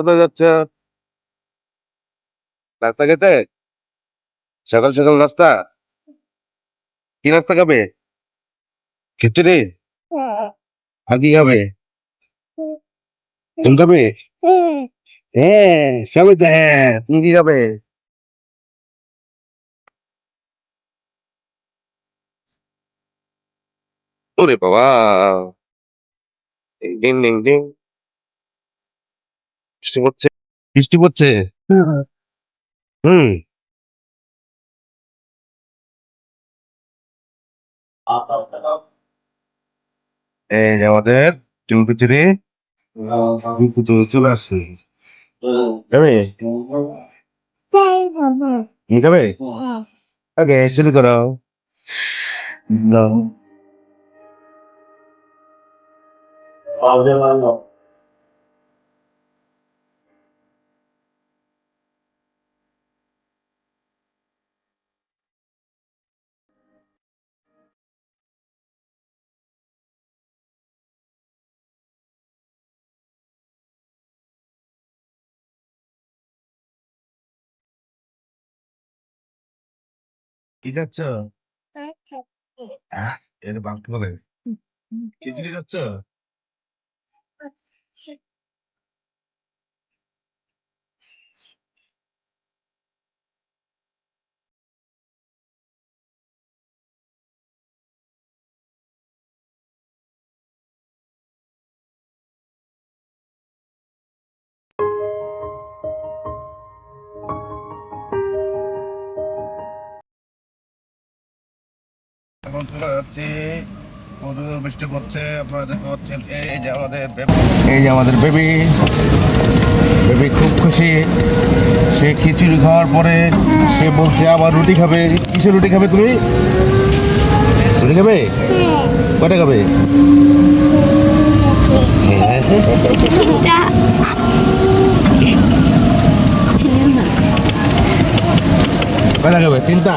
কোথায় যাচ্ছ? নাস্তা খেতে? সকাল সকাল নাস্তা? কি নাস্তা খাবে? খিচুড়ি? আর কি খাবে? তুমি খাবে? হ্যাঁ সবই তো হ্যাঁ তুমি কি খাবে? ওরে বাবা। ডিং ডিং ডিং বৃষ্টি পড়ছে? বৃষ্টি পড়ছে? হুম। এই যে আমাদের খিচুড়ি চলে আসছে। ওকে, শুরু করো। দাও। কি খাচ্ছ আহ, এটা বলে খিচুড়ি খাচ্ছ? এই যে আমাদের বেবি বেবি খুব খুশি, সে খিচুড়ি খাওয়ার পরে সে বলছে, আবার রুটি খাবে। কিসের রুটি খাবে তুমি? রুটি খাবে? কয়টা খাবে? কয়টা খাবে? তিনটা?